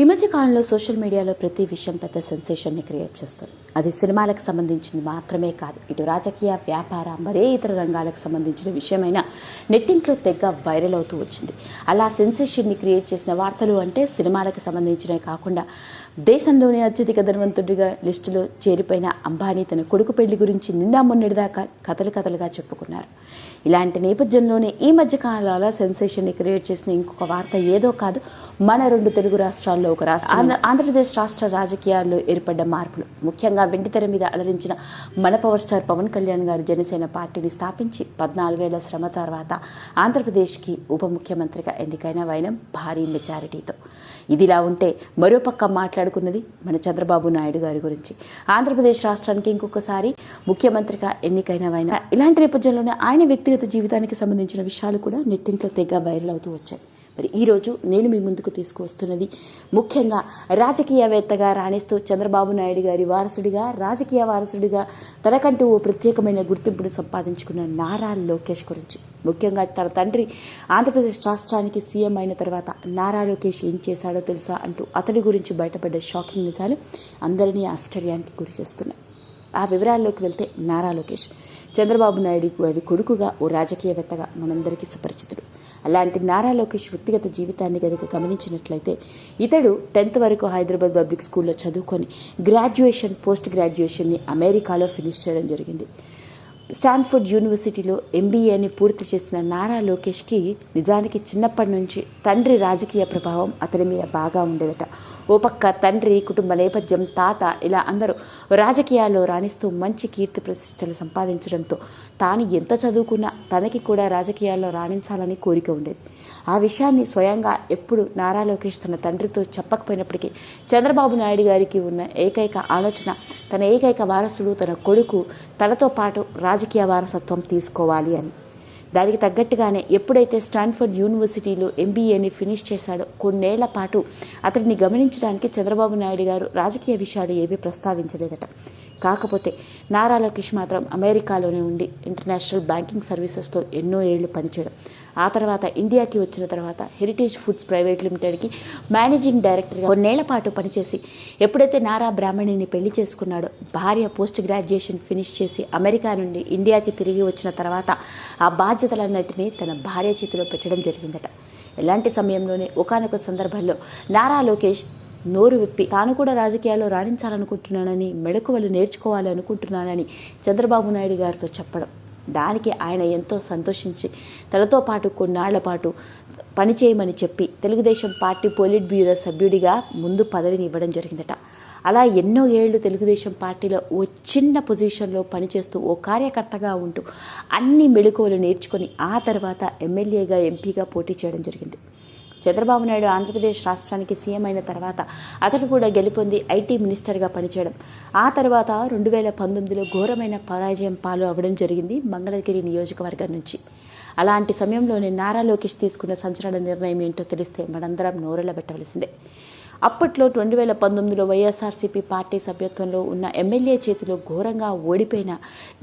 ఈ మధ్య కాలంలో సోషల్ మీడియాలో ప్రతి విషయం పెద్ద సెన్సేషన్ని క్రియేట్ చేస్తుంది. అది సినిమాలకు సంబంధించింది మాత్రమే కాదు ఇటు రాజకీయ వ్యాపార మరే ఇతర రంగాలకు సంబంధించిన విషయమైనా నెట్టింట్లో తెగ వైరల్ అవుతూ వచ్చింది. అలా సెన్సేషన్ని క్రియేట్ చేసిన వార్తలు అంటే సినిమాలకు సంబంధించినవి కాకుండా దేశంలోనే అత్యధిక ధనవంతుడిగా లిస్టులో చేరిపోయిన అంబానీ తన కొడుకు పెళ్ళి గురించి నిన్న మొన్నటిదాకా కథలు కథలుగా చెప్పుకున్నారు. ఇలాంటి నేపథ్యంలోనే ఈ మధ్య కాలంలో సెన్సేషన్ని క్రియేట్ చేసిన ఇంకొక వార్త ఏదో కాదు మన రెండు తెలుగు రాష్ట్రాల్లో ఒక రాష్ట్రం. ఆంధ్ర- ఆంధ్రప్రదేశ్ రాష్ట్ర రాజకీయాల్లో ఏర్పడ్డ మార్పులు. ముఖ్యంగా వెండితెర మీద అలరించిన మన పవర్ స్టార్ పవన్ కళ్యాణ్ గారు జనసేన పార్టీని స్థాపించి పద్నాలుగేళ్ళ శ్రమ తర్వాత ఆంధ్రప్రదేశ్కి ఉప ముఖ్యమంత్రిగా ఎన్నికైన వైనం భారీ మెజారిటీతో. ఇదిలా ఉంటే మరోపక్క మాట్లాడుకున్నది మన చంద్రబాబు నాయుడు గారి గురించి. ఆంధ్రప్రదేశ్ రాష్ట్రానికి ఇంకొకసారి ముఖ్యమంత్రిగా ఎన్నికైన వైన. ఇలాంటి నేపథ్యంలోనే ఆయన వ్యక్తిగత జీవితానికి సంబంధించిన విషయాలు కూడా నెట్టింట్లో తెగ వైరల్ అవుతూ వచ్చాయి. మరి ఈరోజు నేను మీ ముందుకు తీసుకువస్తున్నది ముఖ్యంగా రాజకీయవేత్తగా రాణిస్తూ చంద్రబాబు నాయుడు గారి వారసుడిగా రాజకీయ వారసుడిగా తనకంటూ ఓ ప్రత్యేకమైన గుర్తింపును సంపాదించుకున్న నారా లోకేష్ గురించి. ముఖ్యంగా తన తండ్రి ఆంధ్రప్రదేశ్ రాష్ట్రానికి సీఎం అయిన తర్వాత నారా లోకేష్ ఏం చేశాడో తెలుసా అంటూ అతడి గురించి బయటపడ్డ షాకింగ్ నిజాలు అందరినీ ఆశ్చర్యానికి గురి చేస్తున్నాయి ఆ వివరాల్లోకి వెళ్తే నారా లోకేష్. చంద్రబాబు నాయుడు వారి కొడుకుగా ఓ రాజకీయవేత్తగా మనందరికీ సుపరిచితుడు. అలాంటి నారా లోకేష్ వ్యక్తిగత జీవితాన్ని కనుక గమనించినట్లయితే ఇతడు టెన్త్ వరకు హైదరాబాద్ పబ్లిక్ స్కూల్లో చదువుకొని గ్రాడ్యుయేషన్ పోస్ట్ గ్రాడ్యుయేషన్ని అమెరికాలో ఫినిష్ చేయడం జరిగింది. స్టాన్ఫోర్డ్ యూనివర్సిటీలో ఎంబీఏని పూర్తి చేసిన నారా లోకేష్కి నిజానికి చిన్నప్పటి నుంచి తండ్రి రాజకీయ ప్రభావం అతని మీద బాగా ఉండేదట. ఓ పక్క తండ్రి కుటుంబ నేపథ్యం తాత ఇలా అందరూ రాజకీయాల్లో రాణిస్తూ మంచి కీర్తి ప్రతిష్టలు సంపాదించడంతో తాను ఎంత చదువుకున్నా తనకి కూడా రాజకీయాల్లో రాణించాలని కోరిక ఉండేది. ఆ విషయాన్ని స్వయంగా ఎప్పుడు నారా లోకేష్ తన తండ్రితో చెప్పకపోయినప్పటికీ చంద్రబాబు నాయుడు గారికి ఉన్న ఏకైక ఆలోచన తన ఏకైక వారసుడు తన కొడుకు తనతో పాటు రాజకీయ వారసత్వం తీసుకోవాలి అని. దానికి తగ్గట్టుగానే ఎప్పుడైతే స్టాన్ఫర్డ్ యూనివర్సిటీలో ఎంబీఏని ఫినిష్ చేశాడో కొన్నేళ్ళ పాటు అతడిని గమనించడానికి చంద్రబాబు నాయుడు గారు రాజకీయ విషయాలు ఏవీ ప్రస్తావించలేదట. కాకపోతే నారా లోకేష్ మాత్రం అమెరికాలోనే ఉండి ఇంటర్నేషనల్ బ్యాంకింగ్ సర్వీసెస్తో ఎన్నో ఏళ్ళు పనిచేయడం. ఆ తర్వాత ఇండియాకి వచ్చిన తర్వాత హెరిటేజ్ ఫుడ్స్ ప్రైవేట్ లిమిటెడ్కి మేనేజింగ్ డైరెక్టర్గా కొన్నేళ్ళ పాటు పనిచేసి ఎప్పుడైతే నారా బ్రాహ్మణిని పెళ్ళి చేసుకున్నాడో భార్య పోస్ట్ గ్రాడ్యుయేషన్ ఫినిష్ చేసి అమెరికా నుండి ఇండియాకి తిరిగి వచ్చిన తర్వాత ఆ బాధ్యతలన్నిటినీ తన భార్య చేతిలో పెట్టడం జరిగిందట. ఇలాంటి సమయంలోనే ఒకానొక సందర్భంలో నారా లోకేష్ నోరు విప్పి తాను కూడా రాజకీయాల్లో రాణించాలనుకుంటున్నానని మెళకువలు నేర్చుకోవాలి అనుకుంటున్నానని చంద్రబాబు నాయుడు గారితో చెప్పడం. దానికి ఆయన ఎంతో సంతోషించి తనతో పాటు కొన్నాళ్ళ పాటు పనిచేయమని చెప్పి తెలుగుదేశం పార్టీ పోలిట్ బ్యూరో సభ్యుడిగా ముందు పదవిని ఇవ్వడం జరిగిందట. అలా ఎన్నో ఏళ్ళు తెలుగుదేశం పార్టీలో ఓ చిన్న పొజిషన్లో పనిచేస్తూ ఓ కార్యకర్తగా ఉంటూ అన్ని మెళకువలు నేర్చుకొని ఆ తర్వాత ఎమ్మెల్యేగా ఎంపీగా పోటీ చేయడం జరిగింది. చంద్రబాబు నాయుడు ఆంధ్రప్రదేశ్ రాష్ట్రానికి సీఎం అయిన తర్వాత అతడు కూడా గెలుపొంది ఐటీ మినిస్టర్గా పనిచేయడం. ఆ తర్వాత రెండు వేల పంతొమ్మిదిలో ఘోరమైన పరాజయం పాలు అవ్వడం జరిగింది మంగళగిరి నియోజకవర్గం నుంచి. అలాంటి సమయంలోనే నారా లోకేష్ తీసుకున్న సంచలన నిర్ణయం ఏంటో తెలిస్తే మనందరం నోరెళ్ళ పెట్టవలసిందే. అప్పట్లో రెండు వేల పంతొమ్మిదిలో వైఎస్ఆర్సీపీ పార్టీ సభ్యత్వంలో ఉన్న ఎమ్మెల్యే చేతిలో ఘోరంగా ఓడిపోయిన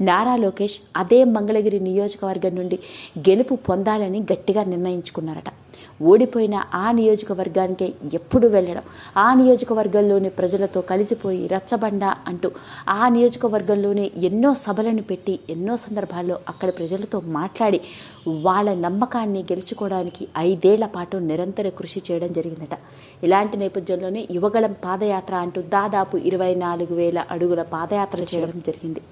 నారా లోకేష్ అదే మంగళగిరి నియోజకవర్గం నుండి గెలుపు పొందాలని గట్టిగా నిర్ణయించుకున్నారట. ఓడిపోయిన ఆ నియోజకవర్గానికే ఎప్పుడు వెళ్ళడం? ఆ నియోజకవర్గంలోని ప్రజలతో కలిసిపోయి రచ్చబండ అంటూ ఆ నియోజకవర్గంలోనే ఎన్నో సభలను పెట్టి ఎన్నో సందర్భాల్లో అక్కడ ప్రజలతో మాట్లాడి వాళ్ళ నమ్మకాన్ని గెలుచుకోవడానికి ఐదేళ్ళ పాటు నిరంతర కృషి చేయడం జరిగిందట. ఇలాంటి నేపథ్యంలోనే యువగళం పాదయాత్ర అంటూ దాదాపు ఇరవై నాలుగు వేల అడుగుల పాదయాత్ర చేయడం జరిగింది.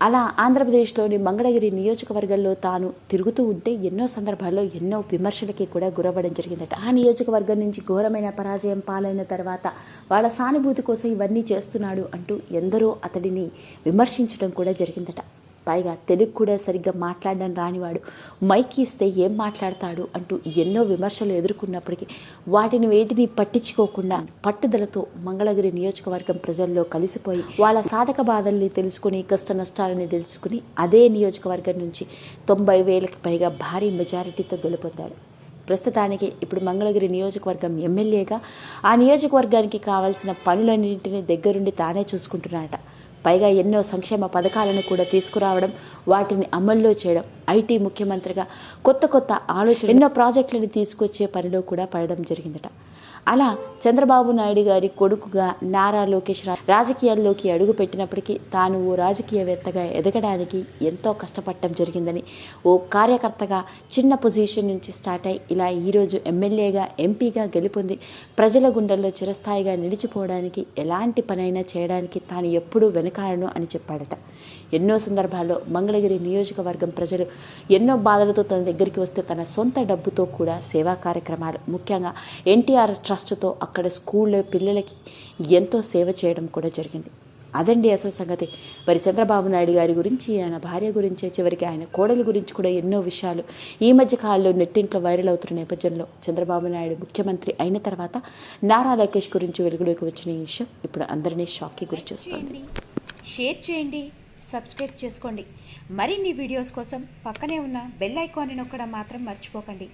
అలా ఆంధ్రప్రదేశ్లోని మంగళగిరి నియోజకవర్గంలో తాను తిరుగుతూ ఉంటే ఎన్నో సందర్భాల్లో ఎన్నో విమర్శలకి కూడా గురవ్వడం జరిగిందట. ఆ నియోజకవర్గం నుంచి ఘోరమైన పరాజయం పాలైన తర్వాత వాళ్ళ సానుభూతి కోసం ఇవన్నీ చేస్తున్నాడు అంటూ ఎందరో అతడిని విమర్శించడం కూడా జరిగిందట. పైగా తెలుగు కూడా సరిగ్గా మాట్లాడడం రానివాడు. మైక్ ఇస్తే ఏం మాట్లాడతాడు అంటూ ఎన్నో విమర్శలు ఎదుర్కొన్నప్పటికీ వాటిని వేటిని పట్టించుకోకుండా పట్టుదలతో మంగళగిరి నియోజకవర్గం ప్రజల్లో కలిసిపోయి వాళ్ళ సాధక బాధల్ని తెలుసుకుని కష్ట నష్టాలని తెలుసుకుని అదే నియోజకవర్గం నుంచి తొంభై వేలకు పైగా భారీ మెజారిటీతో గెలుపొందాడు ప్రస్తుతానికి ఇప్పుడు మంగళగిరి నియోజకవర్గం ఎమ్మెల్యేగా ఆ నియోజకవర్గానికి కావాల్సిన పనులన్నింటినీ దగ్గరుండి తానే చూసుకుంటున్నాడట పైగా ఎన్నో సంక్షేమ పథకాలను కూడా తీసుకురావడం వాటిని అమల్లో చేయడం ఐటీ ముఖ్యమంత్రిగా కొత్త కొత్త ఆలోచన ఎన్నో ప్రాజెక్టులను తీసుకొచ్చే పనిలో కూడా పడడం జరిగిందట. అలా చంద్రబాబు నాయుడు గారి కొడుకుగా నారా లోకేష్ రా- రాజకీయాల్లోకి అడుగు పెట్టినప్పటికీ తాను ఓ రాజకీయవేత్తగా ఎదగడానికి ఎంతో కష్టపడటం జరిగిందని ఓ కార్యకర్తగా చిన్న పొజిషన్ నుంచి స్టార్ట్ అయి ఇలా ఈరోజు ఎమ్మెల్యేగా ఎంపీగా గెలుపొంది ప్రజల గుండెల్లో చిరస్థాయిగా నిలిచిపోవడానికి ఎలాంటి పనైనా చేయడానికి తాను ఎప్పుడూ వెనకాడను అని చెప్పాడట. ఎన్నో సందర్భాల్లో మంగళగిరి నియోజకవర్గం ప్రజలు ఎన్నో బాధలతో తన దగ్గరికి వస్తే తన సొంత డబ్బుతో కూడా సేవా కార్యక్రమాలు ముఖ్యంగా ఎన్టీఆర్ ట్రస్ట్తో అక్కడ స్కూల్లో పిల్లలకి ఎంతో సేవ చేయడం కూడా జరిగింది. అదండి అసలు సంగతి. మరి చంద్రబాబు నాయుడు గారి గురించి ఆయన భార్య గురించి చివరికి ఆయన కోడలి గురించి కూడా ఎన్నో విషయాలు ఈ మధ్య కాలంలో నెట్టింట్లో వైరల్ అవుతున్న నేపథ్యంలో చంద్రబాబు నాయుడు ముఖ్యమంత్రి అయిన తర్వాత నారా లోకేష్ గురించి వెలుగులోకి వచ్చిన ఈ విషయం ఇప్పుడు అందరినీ షాక్కి గురి చూస్తుంది. చేయండి. షేర్ చేయండి. సబ్స్క్రైబ్ చేసుకోండి. మరిన్ని వీడియోస్ కోసం పక్కనే ఉన్న బెల్ ఐకాన్ని నొక్కడం మాత్రం మర్చిపోకండి.